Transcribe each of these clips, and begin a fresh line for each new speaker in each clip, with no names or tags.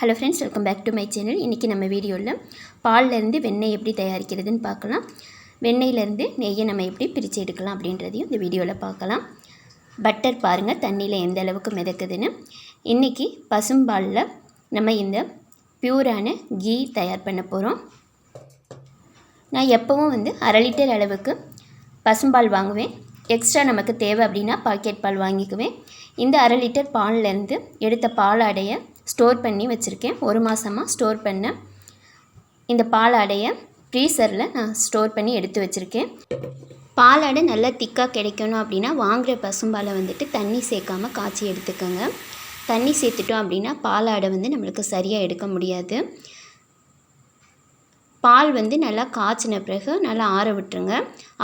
Hello friends welcome back to my channel இன்றைக்கி நம்ம வீடியோவில் பால்லேருந்து வெண்ணெய் எப்படி தயாரிக்கிறதுன்னு பார்க்கலாம். வெண்ணெயிலேருந்து நெய்யை நம்ம எப்படி பிரித்து எடுக்கலாம் அப்படின்றதையும் இந்த வீடியோவில் பார்க்கலாம். பட்டர் பாருங்கள் தண்ணியில் எந்த அளவுக்கு மிதக்குதுன்னு. இன்றைக்கி பசும்பாலில் நம்ம இந்த பியூரான கீ தயார் பண்ண போகிறோம் நான் எப்போவும் வந்து அரை லிட்டர் அளவுக்கு பசும்பால் வாங்குவேன். எக்ஸ்ட்ரா நமக்கு தேவை அப்படின்னா பாக்கெட் பால் வாங்கிக்குவேன். இந்த அரை லிட்டர் பால்லேருந்து எடுத்த பால் அடையை ஸ்டோர் பண்ணி வச்சுருக்கேன். ஒரு மாதமாக ஸ்டோர் பண்ண இந்த பால் அடையை ஃப்ரீசரில் நான் ஸ்டோர் பண்ணி எடுத்து வச்சுருக்கேன். பால் அடை நல்லா திக்காக கிடைக்கணும் அப்படின்னா வாங்குகிற பசும்பாலை வந்துட்டு தண்ணி சேர்க்காம காய்ச்சி எடுத்துக்கோங்க. தண்ணி சேர்த்துட்டோம் அப்படின்னா பால் அடை வந்து நம்மளுக்கு சரியாக எடுக்க முடியாது. பால் வந்து நல்லா காய்ச்சின பிறகு நல்லா ஆற விட்டுருங்க.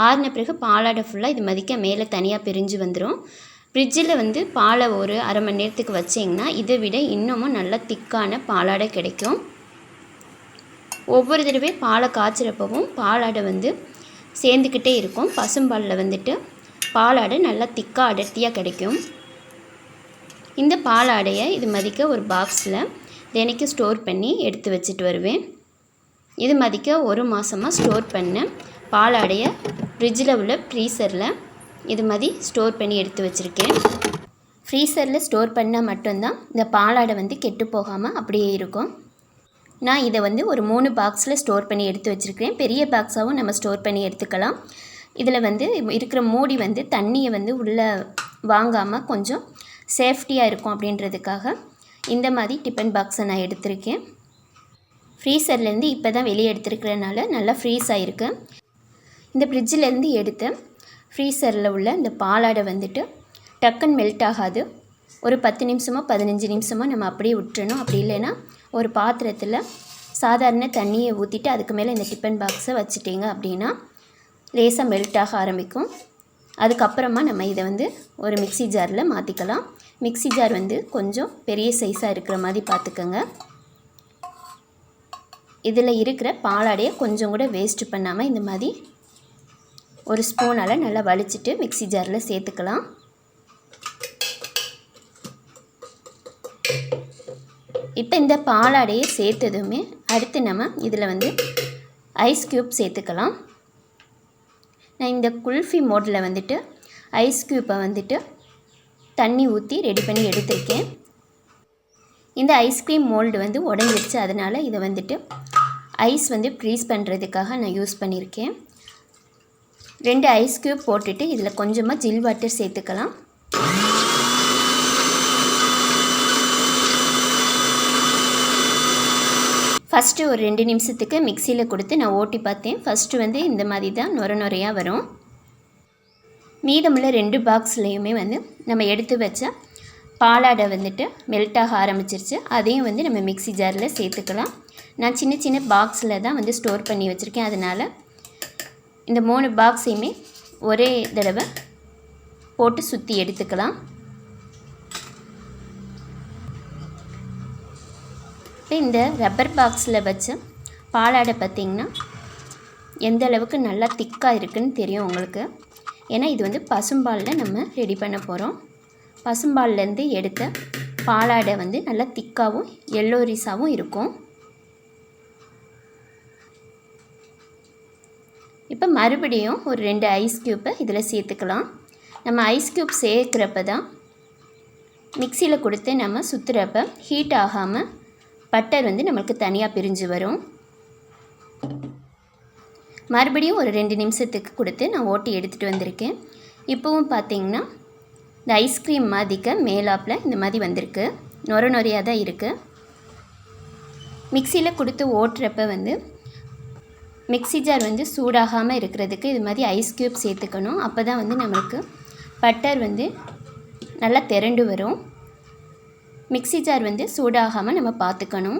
ஆறின பிறகு பாலாடை ஃபுல்லாக இது மதிக்க மேலே தனியாக பிரிஞ்சு வந்துடும் ஃப்ரிட்ஜில் வந்து பாலை ஒரு அரை மணி நேரத்துக்கு வச்சிங்கன்னா இதை விட இன்னமும் நல்லா திக்கான பாலாடை கிடைக்கும். ஒவ்வொரு தடவை பாலை காய்ச்சிறப்பவும் பாலாடை வந்து சேர்ந்துக்கிட்டே இருக்கும். பசும்பாலில் வந்துட்டு பாலாடை நல்லா திக்காக அடர்த்தியாக கிடைக்கும். இந்த பாலாடையை இது மதிக்க ஒரு பாக்ஸில் தினைக்கும் ஸ்டோர் பண்ணி எடுத்து வச்சுட்டு வருவேன். இது மதிக்க ஒரு மாதமாக ஸ்டோர் பண்ண பாலாடையை ஃப்ரிட்ஜில் உள்ள ஃப்ரீசரில் இது மாதிரி ஸ்டோர் பண்ணி எடுத்து வச்சுருக்கேன். ஃப்ரீசரில் ஸ்டோர் பண்ணால் மட்டும்தான் இந்த பாலாடை வந்து கெட்டு போகாமல் அப்படியே இருக்கும். நான் இதை வந்து ஒரு மூணு பாக்ஸில் ஸ்டோர் பண்ணி எடுத்து வச்சுருக்கேன் பெரிய பாக்ஸாகவும் நம்ம ஸ்டோர் பண்ணி எடுத்துக்கலாம். இதில் வந்து இருக்கிற மூடி வந்து தண்ணியை வந்து உள்ளே வாங்காமல் கொஞ்சம் சேஃப்டியாக இருக்கும் அப்படின்றதுக்காக இந்த மாதிரி டிஃபன் பாக்ஸை நான் எடுத்திருக்கேன். ஃப்ரீசர்லேருந்து இப்போ தான் வெளியே எடுத்துருக்கிறனால நல்லா ஃப்ரீஸ் ஆகிருக்கு இந்த ஃப்ரிட்ஜிலேருந்து எடுத்து ஃப்ரீசரில் உள்ள இந்த பாலாடை வந்துட்டு டக்குன்னு மெல்ட் ஆகாது. ஒரு பத்து நிமிஷமோ பதினஞ்சு நிமிஷமோ நம்ம அப்படியே விட்டுறணும். அப்படி இல்லைன்னா ஒரு பாத்திரத்தில் சாதாரண தண்ணியை ஊற்றிட்டு அதுக்கு மேலே இந்த டிஃபன் பாக்ஸை வச்சுட்டிங்க அப்படின்னா லேசாக மெல்ட் ஆக ஆரம்பிக்கும். அதுக்கப்புறமா நம்ம இதை வந்து ஒரு மிக்சி ஜாரில் மாற்றிக்கலாம் மிக்சி ஜார் வந்து கொஞ்சம் பெரிய சைஸாக இருக்கிற மாதிரி பார்த்துக்கோங்க. இதில் இருக்கிற பாலாடையை கொஞ்சம் கூட வேஸ்ட்டு பண்ணாமல் இந்த மாதிரி ஒரு ஸ்பூனால் நல்லா வலிச்சிட்டு மிக்சி ஜாரில் சேர்த்துக்கலாம். இப்போ இந்த பாலாடையை சேர்த்ததுமே அடுத்து நம்ம இதில் வந்து ஐஸ் க்யூப் சேர்த்துக்கலாம். நான் இந்த குல்ஃபி மோட்டில் வந்துட்டு ஐஸ் க்யூப்பை வந்துட்டு தண்ணி ஊற்றி ரெடி பண்ணி எடுத்திருக்கேன். இந்த ஐஸ்கிரீம் மோல்டு வந்து உடஞ்சிருச்சு அதனால் இதை வந்துட்டு ஐஸ் வந்து ஃப்ரீஸ் பண்ணுறதுக்காக நான் யூஸ் பண்ணியிருக்கேன் ரெண்டு ஐஸ் க்யூப் போட்டுட்டு இதில் கொஞ்சமாக ஜில் வாட்டர் சேர்த்துக்கலாம். ஃபஸ்ட்டு ஒரு ரெண்டு நிமிஷத்துக்கு மிக்சியில் கொடுத்து நான் ஓட்டி பார்த்தேன். ஃபஸ்ட்டு வந்து இந்த மாதிரி தான் நுர நுறையாக வரும். மீதமுள்ள ரெண்டு பாக்ஸ்லேயுமே வந்து நம்ம எடுத்து வச்ச பாலாடை வந்துட்டு மெல்ட்டாக ஆரம்பிச்சிருச்சு. அதையும் வந்து நம்ம மிக்சி ஜாரில் சேர்த்துக்கலாம். நான் சின்ன சின்ன பாக்ஸில் தான் வந்து ஸ்டோர் பண்ணி வச்சுருக்கேன். அதனால் இந்த மூணு பாக்ஸையுமே ஒரே தடவை போட்டு சுற்றி எடுத்துக்கலாம். இப்போ இந்த ரப்பர் பாக்ஸில் வச்ச பாலாடை பார்த்திங்கன்னா எந்த அளவுக்கு நல்லா திக்காக இருக்குதுன்னு தெரியும் உங்களுக்கு. ஏன்னா இது வந்து பசும்பாலில் நம்ம ரெடி பண்ண போகிறோம் பசும்பால்லேருந்து எடுத்த பாலாடை வந்து நல்லா திக்காகவும் எல்லோரிஸாகவும் இருக்கும். இப்போ மறுபடியும் ஒரு ரெண்டு ஐஸ் க்யூப்பை இதில் சேர்த்துக்கலாம். நம்ம ஐஸ் க்யூப் சேர்க்குறப்ப தான் மிக்சியில் கொடுத்து நம்ம சுற்றுறப்ப ஹீட் ஆகாமல் பட்டர் வந்து நம்மளுக்கு தனியாக பிரிஞ்சு வரும். மறுபடியும் ஒரு ரெண்டு நிமிஷத்துக்கு கொடுத்து நான் ஓட்டி எடுத்துகிட்டு வந்திருக்கேன். இப்போவும் பார்த்தீங்கன்னா இந்த ஐஸ்கிரீம் மாதிக்க மேலாப்பில் இந்த மாதிரி வந்திருக்கு. நொர நொறையாக தான் இருக்குது மிக்சியில் கொடுத்து ஓட்டுறப்ப வந்து மிக்சி ஜார் வந்து சூடாகாமல் இருக்கிறதுக்கு இது மாதிரி ஐஸ் க்யூப் சேர்த்துக்கணும். அப்போ தான் வந்து நம்மளுக்கு பட்டர் வந்து நல்லா திரண்டு வரும். மிக்சி ஜார் வந்து சூடாகாமல் நம்ம பார்த்துக்கணும்.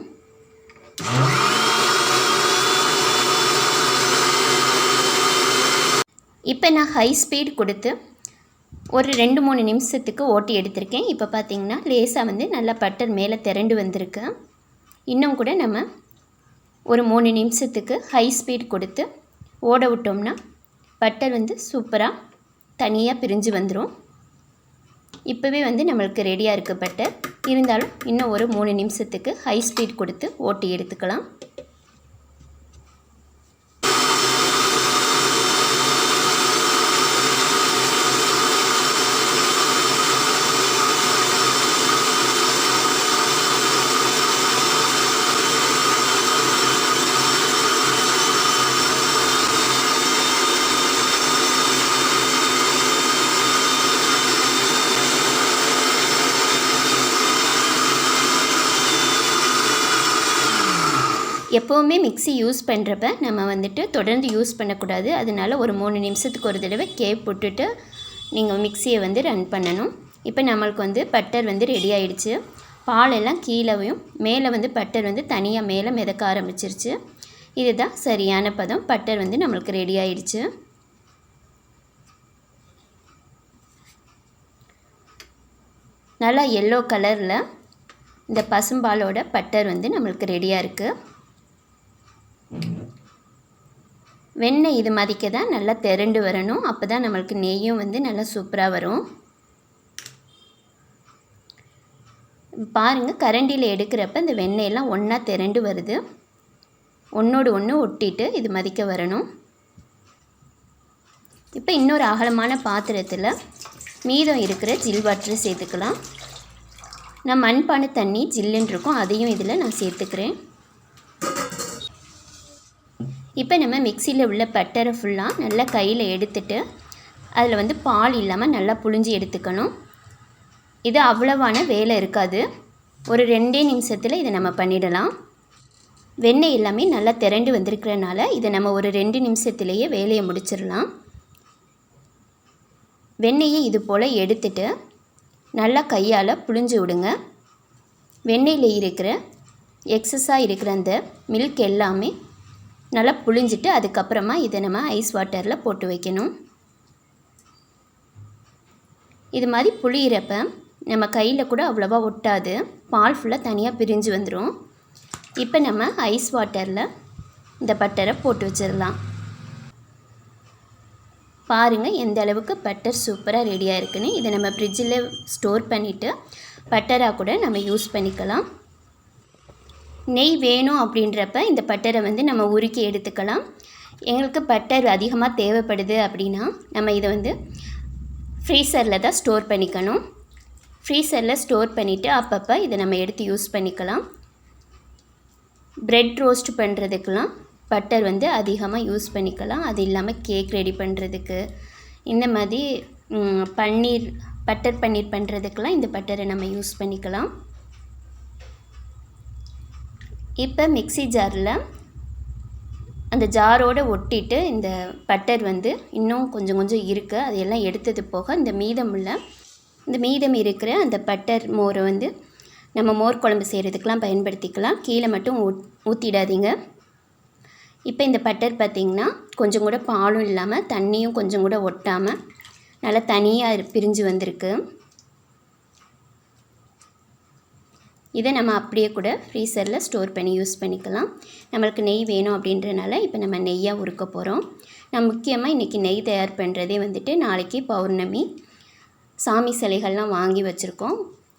இப்போ நான் ஹை ஸ்பீட் கொடுத்து ஒரு ரெண்டு மூணு நிமிஷத்துக்கு ஓட்டி எடுத்திருக்கேன். இப்போ பார்த்திங்கன்னா லேசாக வந்து நல்லா பட்டர் மேலே திரண்டு வந்திருக்கு. இன்னும் கூட நம்ம ஒரு மூணு நிமிஷத்துக்கு ஹை ஸ்பீட் கொடுத்து ஓட விட்டோம்னா பட்டர் வந்து சூப்பராக தனியாக பிரிஞ்சு வந்துடும் இப்போவே வந்து நம்மளுக்கு ரெடியாக இருக்குது பட்டர் இருந்தாலும் இன்னும் ஒரு மூணு நிமிஷத்துக்கு ஹை ஸ்பீட் கொடுத்து ஓட்டி எடுத்துக்கலாம். எப்போவுமே மிக்ஸி யூஸ் பண்ணுறப்ப நம்ம வந்துட்டு தொடர்ந்து யூஸ் பண்ணக்கூடாது. அதனால ஒரு மூணு நிமிஷத்துக்கு ஒரு தடவை கேப் போட்டுட்டு நீங்கள் மிக்ஸியை வந்து ரன் பண்ணணும். இப்போ நம்மளுக்கு வந்து பட்டர் வந்து ரெடி ஆகிடுச்சு பாலெல்லாம் கீழேயும் மேலே வந்து பட்டர் வந்து தனியாக மேலே மிதக்க ஆரம்பிச்சிருச்சு. இதுதான் சரியான பதம். பட்டர் வந்து நம்மளுக்கு ரெடி ஆகிடுச்சு நல்லா எல்லோ கலரில் இந்த பசும்பாலோட பட்டர் வந்து நம்மளுக்கு ரெடியாக இருக்குது வெண்ணெய் இது மதிக்க தான் நல்லா திரண்டு வரணும். அப்போ தான் நம்மளுக்கு நெய்யும் வந்து நல்லா சூப்பராக வரும். பாருங்கள் கரண்டியில் எடுக்கிறப்ப இந்த வெண்ணெயெல்லாம் ஒன்றா திரண்டு வருது. ஒன்றோடு ஒன்று ஒட்டிட்டு இது மதிக்க வரணும். இப்போ இன்னொரு அகலமான பாத்திரத்தில் மீதம் இருக்கிற ஜில்வாட்டரை சேர்த்துக்கலாம். நான் மண்பானை தண்ணி ஜில்லுன்னு இருக்கும் அதையும் இதில் நான் சேர்த்துக்கிறேன். இப்போ நம்ம மிக்சியில் உள்ள பட்டரை ஃபுல்லாக நல்லா கையில் எடுத்துட்டு அதில் வந்து பால் இல்லாமல் நல்லா புழிஞ்சு எடுத்துக்கணும். இது அவ்வளவான வேலை இருக்காது. ஒரு ரெண்டே நிமிஷத்தில் இதை நம்ம பண்ணிடலாம். வெண்ணெய் எல்லாமே நல்லா திரண்டு வந்திருக்கிறனால இதை நம்ம ஒரு ரெண்டு நிமிஷத்துலேயே வேலையை முடிச்சிடலாம். வெண்ணெயை இது போல் எடுத்துட்டு நல்லா கையால் புழிஞ்சு விடுங்க. வெண்ணெயில் இருக்கிற எக்ஸஸாக இருக்கிற அந்த மில்க் எல்லாமே நல்லா புழிஞ்சிட்டு அதுக்கப்புறமா இதை நம்ம ஐஸ் வாட்டரில் போட்டு வைக்கணும். இது மாதிரி புளியிறப்ப நம்ம கையில் கூட அவ்வளோவா ஒட்டாது. பால் ஃபுல்லாக தனியாக பிரிஞ்சு வந்துடும் இப்போ நம்ம ஐஸ் வாட்டரில் இந்த பட்டரை போட்டு வச்சிடலாம். பாருங்கள் எந்த அளவுக்கு பட்டர் சூப்பராக ரெடியாக இருக்குன்னு. இதை நம்ம ஃப்ரிட்ஜில் ஸ்டோர் பண்ணிவிட்டு பட்டராக கூட நம்ம யூஸ் பண்ணிக்கலாம். நெய் வேணும் அப்படின்றப்ப இந்த பட்டரை வந்து நம்ம உருக்கி எடுத்துக்கலாம். எங்களுக்கு பட்டர் அதிகமாக தேவைப்படுது அப்படின்னா நம்ம இதை வந்து ஃப்ரீசரில் தான் ஸ்டோர் பண்ணிக்கணும். ஃப்ரீசரில் ஸ்டோர் பண்ணிவிட்டு அப்பப்போ இதை நம்ம எடுத்து யூஸ் பண்ணிக்கலாம். ப்ரெட் ரோஸ்ட் பண்ணுறதுக்கெலாம் பட்டர் வந்து அதிகமாக யூஸ் பண்ணிக்கலாம். அது இல்லாமல் கேக் ரெடி பண்ணுறதுக்கு இந்த மாதிரி பன்னீர் பட்டர் பன்னீர் பண்ணுறதுக்கெலாம் இந்த பட்டரை நம்ம யூஸ் பண்ணிக்கலாம். இப்போ மிக்ஸி ஜாரில் அந்த ஜாரோடு ஒட்டிட்டு இந்த பட்டர் வந்து இன்னும் கொஞ்சம் கொஞ்சம் இருக்குது. அதையெல்லாம் எடுத்தது போக இந்த மீதமுள்ள இந்த மீதம் இருக்கிற அந்த பட்டர் மோரை வந்து நம்ம மோர் குழம்பு செய்கிறதுக்கெலாம் பயன்படுத்திக்கலாம். கீழே மட்டும் ஊத் ஊற்றிடாதீங்க இப்போ இந்த பட்டர் பார்த்திங்கன்னா கொஞ்சம் கூட பாலும் இல்லாமல் தண்ணியும் கொஞ்சம் கூட ஒட்டாமல் நல்லா தனியாக பிரிஞ்சு வந்திருக்கு. இதை நம்ம அப்படியே கூட ஃப்ரீசரில் ஸ்டோர் பண்ணி யூஸ் பண்ணிக்கலாம். நம்மளுக்கு நெய் வேணும் அப்படின்றனால இப்போ நம்ம நெய்யாக உருக்க போகிறோம் நான் முக்கியமாக இன்றைக்கி நெய் தயார் பண்ணுறதே வந்துட்டு நாளைக்கு பௌர்ணமி. சாமி சிலைகள்லாம் வாங்கி வச்சுருக்கோம்.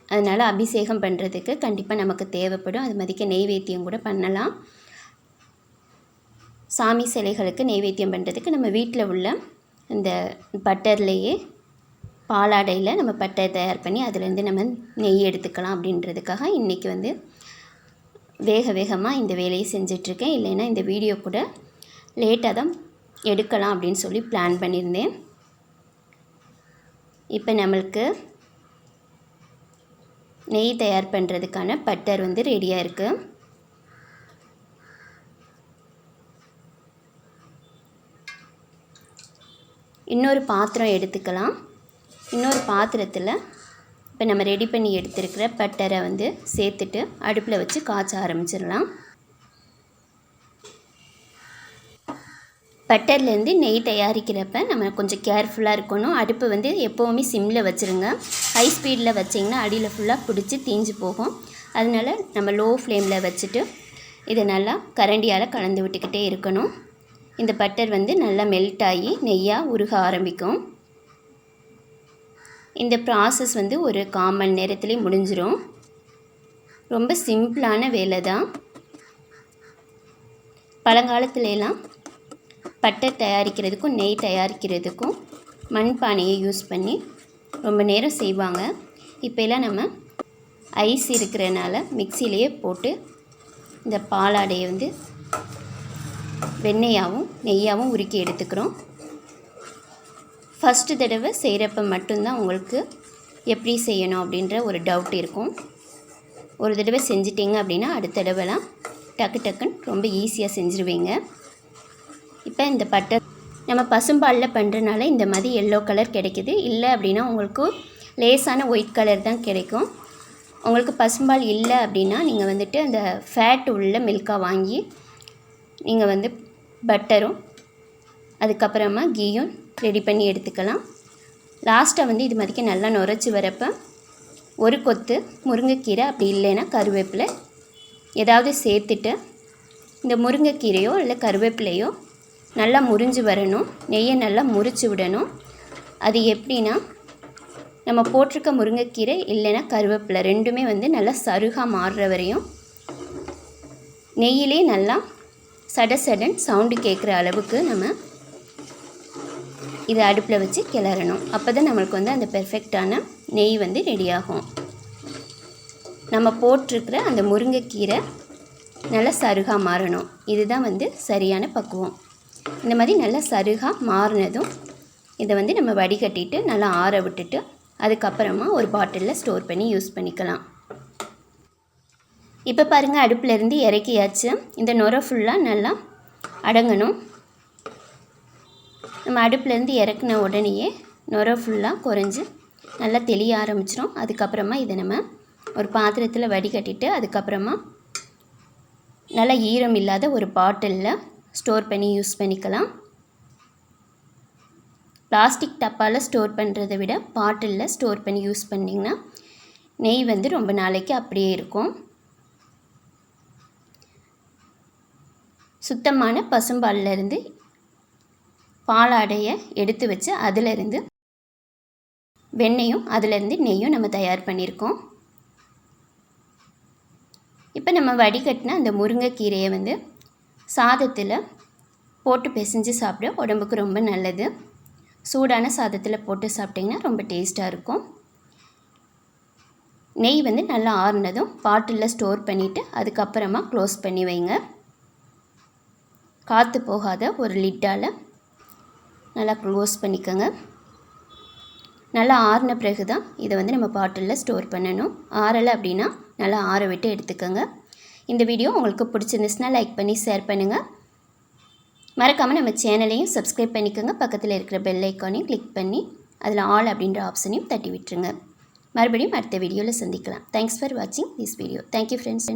அதனால் அபிஷேகம் பண்ணுறதுக்கு கண்டிப்பாக நமக்கு தேவைப்படும். அது மதிக்க நெய்வேத்தியம் கூட பண்ணலாம். சாமி சிலைகளுக்கு நெய்வேத்தியம் பண்ணுறதுக்கு நம்ம வீட்டில் உள்ள இந்த பட்டர்லேயே பாலாடையில் நம்ம பட்டை தயார் பண்ணி அதுலேருந்து நம்ம நெய் எடுத்துக்கலாம் அப்படின்றதுக்காக இன்றைக்கி வந்து வேக வேகமாக இந்த வேலையை செஞ்சிட்ருக்கேன். இல்லைன்னா இந்த வீடியோ கூட லேட்டாக தான் எடுக்கலாம் அப்படின்னு சொல்லி பிளான் பண்ணியிருந்தேன். இப்போ நம்மளுக்கு நெய் தயார் பண்ணுறதுக்கான பட்டர் வந்து ரெடியாக இருக்குது இன்னொரு பாத்திரம் எடுத்துக்கலாம். இன்னொரு பாத்திரத்தில் இப்போ நம்ம ரெடி பண்ணி எடுத்துருக்கிற பட்டரை வந்து சேர்த்துட்டு அடுப்பில் வச்சு காய்ச்ச ஆரம்பிச்சிடலாம். பட்டர்லேருந்து நெய் தயாரிக்கிறப்ப நம்ம கொஞ்சம் கேர்ஃபுல்லாக இருக்கணும். அடுப்பு வந்து எப்போவுமே சிம்மில் வச்சுருங்க. ஹை ஸ்பீடில் வச்சிங்கன்னா அடியில் ஃபுல்லாக பிடிச்சி தீஞ்சு போகும். அதனால நம்ம லோ ஃப்ளேமில் வச்சுட்டு இதை நல்லா கரண்டியால் கலந்து விட்டுக்கிட்டே இருக்கணும். இந்த பட்டர் வந்து நல்லா மெல்ட் ஆகி நெய்யாக உருக ஆரம்பிக்கும். இந்த ப்ராசஸ் வந்து ஒரு கால் மணி நேரத்துலேயே முடிஞ்சிடும் ரொம்ப சிம்பிளான வேலை தான் பழங்காலத்துலலாம் பட்டை தயாரிக்கிறதுக்கும் நெய் தயாரிக்கிறதுக்கும் மண்பானையை யூஸ் பண்ணி ரொம்ப நேரம் செய்வாங்க. இப்போ எல்லாம் நம்ம ஐஸ் இருக்கிறனால மிக்சிலேயே போட்டு இந்த பாலாடையை வந்து வெண்ணெயாகவும் நெய்யாகவும் உருக்கி எடுத்துக்கிறோம். ஃபஸ்ட்டு தடவை செய்கிறப்ப மட்டும்தான் உங்களுக்கு எப்படி செய்யணும் அப்படின்ற ஒரு டவுட் இருக்கும். ஒரு தடவை செஞ்சிட்டிங்க அப்படின்னா அடுத்த தடவைலாம் டக்கு டக்குன்னு ரொம்ப ஈஸியாக செஞ்சுருவீங்க. இப்போ இந்த பட்டை நம்ம பசும்பாலில் பண்ணுறனால இந்த மாதிரி எல்லோ கலர் கிடைக்குது. இல்லை அப்படின்னா உங்களுக்கு லேசான ஒயிட் கலர் தான் கிடைக்கும். உங்களுக்கு பசும்பால் இல்லை அப்படின்னா நீங்கள் வந்துட்டு அந்த ஃபேட் உள்ள மில்காக வாங்கி நீங்கள் வந்து பட்டரும் அதுக்கப்புறமா கீயும் ரெடி பண்ணி எடுத்துக்கலாம். லாஸ்ட்டாக வந்து இது மாதிரிக்கு நல்லா நுரைச்சி வரப்போ ஒரு கொத்து முருங்கைக்கீரை அப்படி இல்லைன்னா கருவேப்பிலை ஏதாவது சேர்த்துட்டு இந்த முருங்கைக்கீரையோ இல்லை கருவேப்பிலையோ நல்லா முறிஞ்சு வரணும். நெய்யை நல்லா முறிச்சு விடணும். அது எப்படின்னா நம்ம போட்டிருக்க முருங்கைக்கீரை இல்லைன்னா கருவேப்பிலை ரெண்டுமே வந்து நல்லா சருகாக மாறுற வரையும் நெய்யிலே நல்லா சட சடன் சவுண்டு கேட்குற அளவுக்கு நம்ம இதை அடுப்பில் வச்சு கிளறணும். அப்போ தான் நம்மளுக்கு வந்து அந்த பெர்ஃபெக்டான நெய் வந்து ரெடியாகும். நம்ம போட்டிருக்கிற அந்த முருங்கைக்கீரை நல்லா சருகாக மாறணும். இதுதான் வந்து சரியான பக்குவம். இந்த மாதிரி நல்லா சருகாக மாறினதும் இதை வந்து நம்ம வடிகட்டிட்டு நல்லா ஆற விட்டுட்டு அதுக்கப்புறமா ஒரு பாட்டிலில் ஸ்டோர் பண்ணி யூஸ் பண்ணிக்கலாம். இப்போ பாருங்கள் அடுப்பிலேருந்து இறக்கியாச்சு. இந்த நுரை ஃபுல்லாக நல்லா அடங்கணும். நம்ம அடுப்புலேருந்து இறக்குன உடனேயே நுர ஃபுல்லாக குறைஞ்சி நல்லா தெளிய ஆரம்பிச்சிடும் அதுக்கப்புறமா இதை நம்ம ஒரு பாத்திரத்தில் வடிகட்டிட்டு அதுக்கப்புறமா நல்லா ஈரம் இல்லாத ஒரு பாட்டிலில் ஸ்டோர் பண்ணி யூஸ் பண்ணிக்கலாம். பிளாஸ்டிக் டப்பாவில் ஸ்டோர் பண்ணுறதை விட பாட்டிலில் ஸ்டோர் பண்ணி யூஸ் பண்ணிங்கன்னா நெய் வந்து ரொம்ப நாளைக்கு அப்படியே இருக்கும். சுத்தமான பசும்பாலில் இருந்து பாலாடையை எடுத்து வச்சு அதிலிருந்து வெண்ணெயும் அதிலிருந்து நெய்யும் நம்ம தயார் பண்ணியிருக்கோம். இப்போ நம்ம வடிகட்டின அந்த முருங்கைக்கீரையை வந்து சாதத்தில் போட்டு பிசைஞ்சு சாப்பிட உடம்புக்கு ரொம்ப நல்லது. சூடான சாதத்தில் போட்டு சாப்பிட்டிங்கன்னா ரொம்ப டேஸ்ட்டாக இருக்கும். நெய் வந்து நல்லா ஆறுனதும் பாட்டிலில் ஸ்டோர் பண்ணிவிட்டு அதுக்கப்புறமா க்ளோஸ் பண்ணி வைங்க. காற்று போகாத ஒரு லிட்டால் நல்லா க்ளோஸ் பண்ணிக்கோங்க. நல்லா ஆறின பிறகு தான் இதை வந்து நம்ம பாட்டிலில் ஸ்டோர் பண்ணணும். ஆறலை அப்படின்னா நல்லா ஆற விட்டு எடுத்துக்கோங்க. இந்த வீடியோ உங்களுக்கு பிடிச்சிருந்துச்சுன்னா லைக் பண்ணி ஷேர் பண்ணுங்கள் மறக்காமல் நம்ம சேனலையும் சப்ஸ்கிரைப் பண்ணிக்கோங்க. பக்கத்தில் இருக்கிற பெல் ஐக்கானையும் கிளிக் பண்ணி அதில் ஆல் அப்படின்ற ஆப்ஷனையும் தட்டி விட்டுருங்க. மறுபடியும் அடுத்த வீடியோவில் சந்திக்கலாம். தேங்க்ஸ் ஃபார் வாட்சிங் this video thank you friends